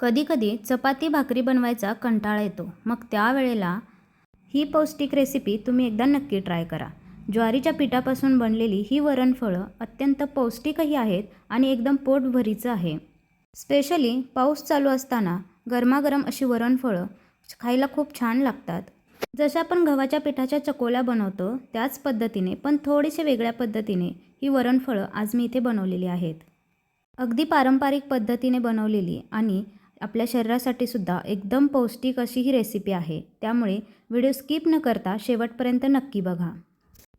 कधीकधी चपाती भाकरी बनवायचा कंटाळा येतो. मग त्यावेळेला ही पौष्टिक रेसिपी तुम्ही एकदा नक्की ट्राय करा. ज्वारीच्या पिठापासून बनलेली ही वरणफळं अत्यंत पौष्टिकही आहेत आणि एकदम पोटभरीचं आहे. स्पेशली पाऊस चालू असताना गरमागरम अशी वरणफळं खायला खूप छान लागतात. जशा आपण गव्हाच्या पिठाच्या चकोल्या बनवतो त्याच पद्धतीने पण थोडेसे वेगळ्या पद्धतीने ही वरणफळं आज मी इथे बनवलेली आहेत. अगदी पारंपरिक पद्धतीने बनवलेली आणि आपल्या शरीरासाठी सुद्धा एकदम पौष्टिक अशी ही रेसिपी आहे. त्यामुळे व्हिडिओ स्किप न करता शेवटपर्यंत नक्की बघा.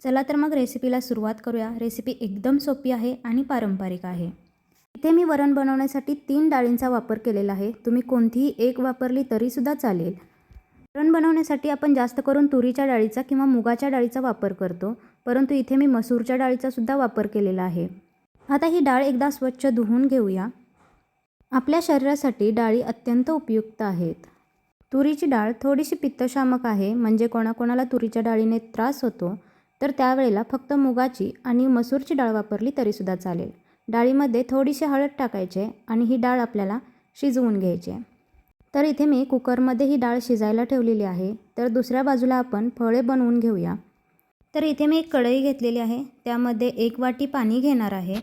चला तर मग रेसिपीला सुरुवात करूया. रेसिपी एकदम सोपी आहे आणि पारंपरिक आहे. इथे मी वरण बनवण्यासाठी तीन डाळींचा वापर केलेला आहे. तुम्ही कोणतीही एक वापरली तरीसुद्धा चालेल. वरण बनवण्यासाठी आपण जास्त करून तुरीच्या डाळीचा किंवा मुगाच्या डाळीचा वापर करतो. परंतु इथे मी मसूरच्या डाळीचा सुद्धा वापर केलेला आहे. आता ही डाळ एकदा स्वच्छ धुवून घेऊया. आपल्या शरीरासाठी डाळी अत्यंत उपयुक्त आहेत. तुरीची डाळ थोडीशी पित्तशामक आहे म्हणजे कोणाकोणाला तुरीच्या डाळीने त्रास होतो तर त्यावेळेला फक्त मुगाची आणि मसूरची डाळ वापरली तरीसुद्धा चालेल. डाळीमध्ये थोडीशी हळद टाकायचे आणि ही डाळ आपल्याला शिजवून घ्यायची तर इथे मी कुकरमध्ये ही डाळ शिजायला ठेवलेली आहे तर दुसऱ्या बाजूला आपण फळे बनवून घेऊया. तर इथे मी एक कढई घेतलेली आहे त्यामध्ये एक वाटी पाणी घेणार आहे.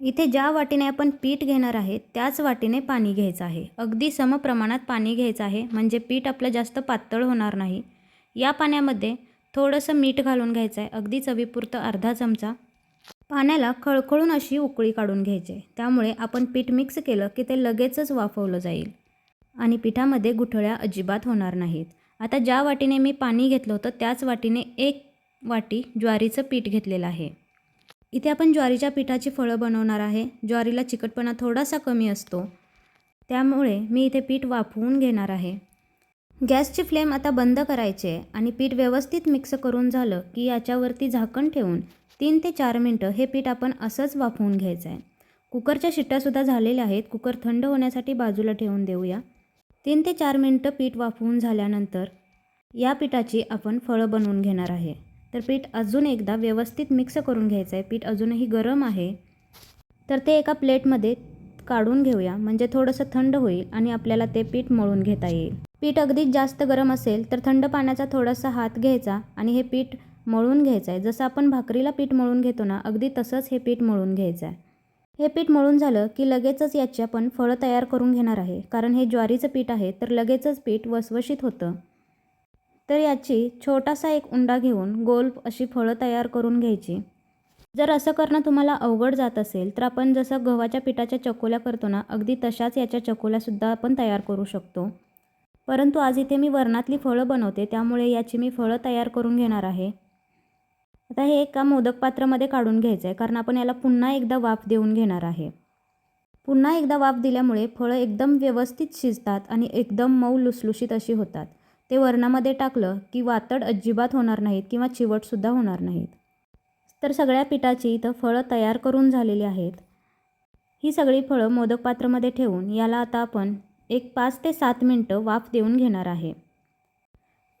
इथे ज्या वाटीने आपण पीठ घेणार आहे त्याच वाटीने पाणी घ्यायचं आहे. अगदी समप्रमाणात पाणी घ्यायचं आहे म्हणजे पीठ आपलं जास्त पातळ होणार नाही. या पाण्यामध्ये थोडंसं मीठ घालून घ्यायचं आहे अगदी चवीपुरतं अर्धा चमचा. पाण्याला खळखळून अशी उकळी काढून घ्यायची आहे त्यामुळे आपण पीठ मिक्स केलं की ते लगेचच वाफवलं जाईल. आणि पिठामध्ये गुठळ्या अजिबात होणार नाहीत. आता ज्या वाटीने मी पाणी घेतलं होतं त्याच वाटीने एक वाटी ज्वारीचं पीठ घेतलेलं आहे. इथे आपण ज्वारीच्या पिठाची फळं बनवणार आहे. ज्वारीला चिकटपणा थोडासा कमी असतो. त्यामुळे मी इथे पीठ वाफवून घेणार आहे. गॅसची फ्लेम आता बंद करायची आहे आणि पीठ व्यवस्थित मिक्स करून झालं की याच्यावरती झाकण ठेवून तीन ते चार मिनटं हे पीठ आपण असंच वाफवून घ्यायचं आहे कुकरच्या शिट्ट्यासुद्धा झालेल्या आहेत. कुकर थंड होण्यासाठी बाजूला ठेवून देऊया. तीन ते चार मिनटं पीठ वाफवून झाल्यानंतर या पिठाची आपण फळं बनवून घेणार आहे. तर पीठ अजून एकदा व्यवस्थित मिक्स करून घ्यायचं आहे पीठ अजूनही गरम आहे. तर ते एका प्लेटमध्ये काढून घेऊया. म्हणजे थोडंसं थंड होईल आणि आपल्याला ते पीठ मळून घेता येईल. पीठ अगदीच जास्त गरम असेल तर थंड पाण्याचा थोडासा हात घ्यायचा आणि हे पीठ मळून घ्यायचं आहे जसं आपण भाकरीला पीठ मळून घेतो ना अगदी तसंच हे पीठ मळून घ्यायचं आहे हे पीठ मळून झालं की लगेचच याची आपण फळं तयार करून घेणार आहे. कारण हे ज्वारीचं पीठ आहे तर लगेचच पीठ वसवशीत होतं. तर याची छोटासा एक उंडा घेऊन गोल अशी फळं तयार करून घ्यायची. जर असं करणं तुम्हाला अवघड जात असेल तर आपण जसं गव्हाच्या पिठाच्या चकोल्या करतो ना अगदी तशाच याच्या चकोल्यासुद्धा आपण तयार करू शकतो. परंतु आज इथे मी वरणातली फळं बनवते त्यामुळे याची मी फळं तयार करून घेणार आहे. आता हे एका मोदक पात्रामध्ये काढून घ्यायचं आहे कारण आपण याला पुन्हा एकदा वाफ देऊन घेणार आहे. पुन्हा एकदा वाफ दिल्यामुळे फळं एकदम व्यवस्थित शिजतात आणि एकदम मऊ लुसलुशीत अशी होतात. ते वरणामध्ये टाकलं की वातड अजिबात होणार नाहीत किंवा चिवटसुद्धा होणार नाहीत. तर सगळ्या पिठाची इथं फळं तयार करून झालेली आहेत. ही सगळी फळं मोदक पात्रामध्ये ठेवून याला आता आपण एक पाच ते सात मिनटं वाफ देऊन घेणार आहे.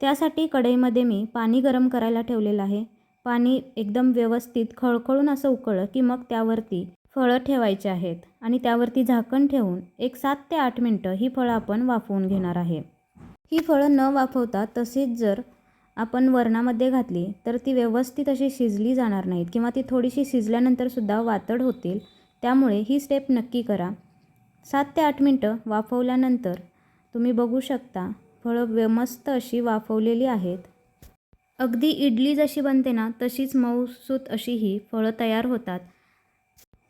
त्यासाठी कढईमध्ये मी पाणी गरम करायला ठेवलेलं आहे. पाणी एकदम व्यवस्थित खळखळून असं उकळलं की मग त्यावरती फळं ठेवायची आहेत आणि त्यावरती झाकण ठेवून एक सात ते आठ मिनटं ही फळं आपण वाफवून घेणार आहे. ही फळं न वाफवता तशीच जर आपण वरणामध्ये घातली तर ती व्यवस्थित अशी शिजली जाणार नाहीत किंवा ती थोडीशी शिजल्यानंतरसुद्धा वातड होतील. त्यामुळे ही स्टेप नक्की करा. सात ते आठ मिनटं वाफवल्यानंतर तुम्ही बघू शकता फळं व्य मस्त अशी वाफवलेली आहेत. अगदी इडली जशी बनते ना तशीच मऊसूत अशी ही फळं तयार होतात.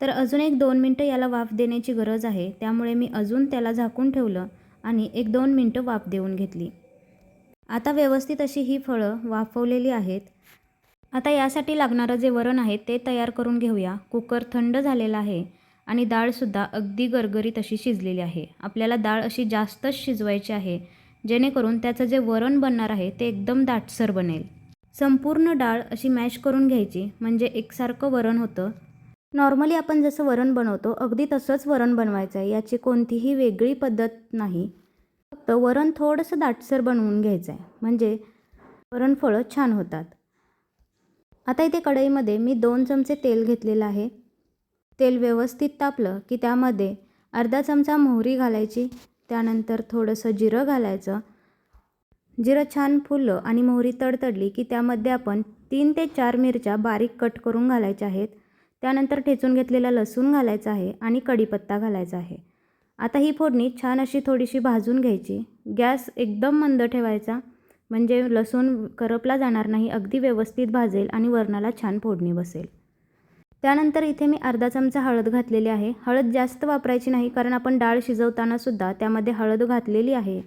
तर अजून एक दोन मिनटं याला वाफ देण्याची गरज आहे. त्यामुळे मी अजून त्याला झाकून ठेवलं. आणि एक दोन मिनटं वाफ देऊन घेतली. आता व्यवस्थित अशी ही फळं वाफवलेली आहेत. आता यासाठी लागणारं जे वरण आहे ते तयार करून घेऊया. कुकर थंड झालेला आहे आणि डाळसुद्धा अगदी गरगरीत अशी शिजलेली आहे. आपल्याला डाळ अशी जास्तच शिजवायची आहे जेणेकरून त्याचं जे वरण बनणार आहे ते एकदम दाटसर बनेल. संपूर्ण डाळ अशी मॅश करून घ्यायची म्हणजे एकसारखं वरण होतं. नॉर्मली आपण जसं वरण बनवतो अगदी तसंच वरण बनवायचं आहे. याची कोणतीही वेगळी पद्धत नाही. फक्त वरण थोडंसं दाटसर बनवून घ्यायचं आहे. म्हणजे वरणफळं छान होतात. आता इथे कढईमध्ये मी दोन चमचे तेल घेतलेलं आहे. तेल व्यवस्थित तापलं की त्यामध्ये अर्धा चमचा मोहरी घालायची. त्यानंतर थोडंसं जिरं घालायचं. जिरं छान फुललं आणि मोहरी तडतडली की त्यामध्ये आपण तीन ते चार मिरच्या बारीक कट करून घालायच्या आहेत. त्यानंतर ठेचून घेतलेला लसूण घालायचा आहे आणि कढीपत्ता घालायचा आहे. आता ही फोडणी छान अशी थोडीशी भाजून घ्यायची. गॅस एकदम मंद ठेवायचा म्हणजे लसूण करपला जाणार नाही अगदी व्यवस्थित भाजेल आणि वरणाला छान फोडणी बसेल. त्यानंतर इथे मी अर्धा चमचा हळद घातलेली आहे. हळद जास्त वापरायची नाही कारण आपण डाळ शिजवतानासुद्धा त्यामध्ये हळद घातलेली आहे.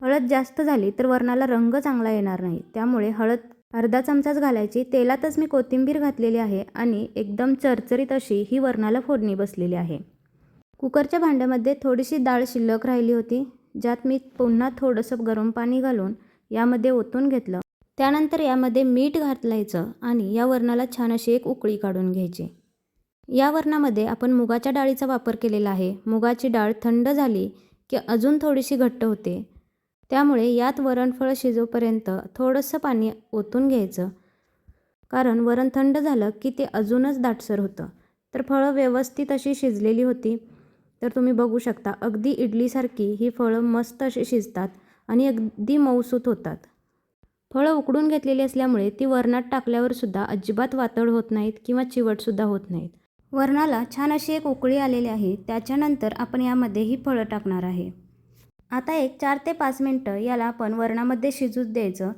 हळद जास्त झाली तर वरणाला रंग चांगला येणार नाही त्यामुळे हळद अर्धा चमचाच घालायची. तेलातच मी कोथिंबीर घातलेली आहे आणि एकदम चरचरीत अशी ही वरणाला फोडणी बसलेली आहे. कुकरच्या भांड्यामध्ये थोडीशी डाळ शिल्लक राहिली होती ज्यात मी पुन्हा थोडंसं गरम पाणी घालून यामध्ये ओतून घेतलं. त्यानंतर यामध्ये मीठ घातलायचं आणि या वरणाला छान अशी एक उकळी काढून घ्यायची. या वरणामध्ये आपण मुगाच्या डाळीचा वापर केलेला आहे. मुगाची डाळ थंड झाली की अजून थोडीशी घट्ट होते. त्यामुळे यात वरणफळ शिजोपर्यंत थोडंसं पाणी ओतून घ्यायचं. कारण वरण थंड झालं की ते अजूनच दाटसर होतं. तर फळं व्यवस्थित अशी शिजलेली होती. तर तुम्ही बघू शकता अगदी इडलीसारखी ही फळं मस्त अशी शिजतात आणि अगदी मऊसूत होतात. फळं उकडून घेतलेली असल्यामुळे ती वरणात टाकल्यावरसुद्धा अजिबात वातड होत नाहीत किंवा चिवटसुद्धा होत नाहीत. वरणाला छान अशी एक उकळी आलेली आहे. त्याच्यानंतर आपण यामध्ये ही फळं टाकणार आहे. आता एक चार ते पाच मिनटं याला आपण वरणामध्ये शिजू द्यायचं.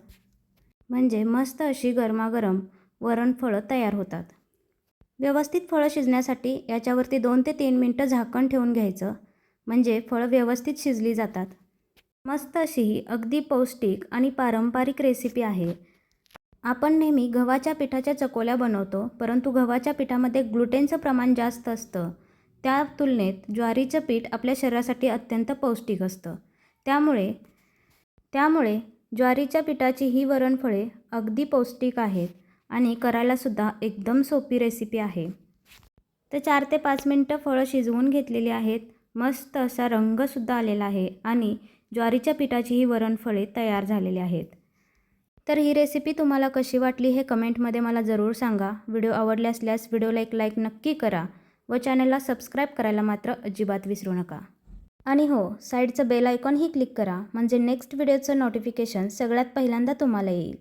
म्हणजे मस्त अशी गरमागरम वरण फळं तयार होतात. व्यवस्थित फळं शिजण्यासाठी याच्यावरती दोन ते तीन मिनटं झाकण ठेवून घ्यायचं. म्हणजे फळं व्यवस्थित शिजली जातात. मस्त अशी ही अगदी पौष्टिक आणि पारंपरिक रेसिपी आहे. आपण नेहमी गव्हाच्या पिठाच्या चकोल्या बनवतो परंतु गव्हाच्या पिठामध्ये ग्लुटेनचं प्रमाण जास्त असतं. त्या तुलनेत ज्वारीचं पीठ आपल्या शरीरासाठी अत्यंत पौष्टिक असतं. त्यामुळे त्यामुळे ज्वारीच्या पिठाची ही वरणफळे अगदी पौष्टिक आहेत आणि करायलासुद्धा एकदम सोपी रेसिपी आहे. तर चार ते पाच मिनटं फळं शिजवून घेतलेली आहेत. मस्त असा रंगसुद्धा आलेला आहे आणि ज्वारीच्या पिठाची ही वरणफळे तयार झालेली आहेत. तर ही रेसिपी तुम्हाला कशी वाटली हे कमेंटमध्ये मला जरूर सांगा. व्हिडिओ आवडले असल्यास व्हिडिओला एक लाईक नक्की करा व चॅनलला सबस्क्राईब करायला मात्र अजिबात विसरू नका. आणि हो साईडचं बेल आयकॉनही क्लिक करा म्हणजे नेक्स्ट व्हिडिओचं नोटिफिकेशन सगळ्यात पहिल्यांदा तुम्हाला येईल.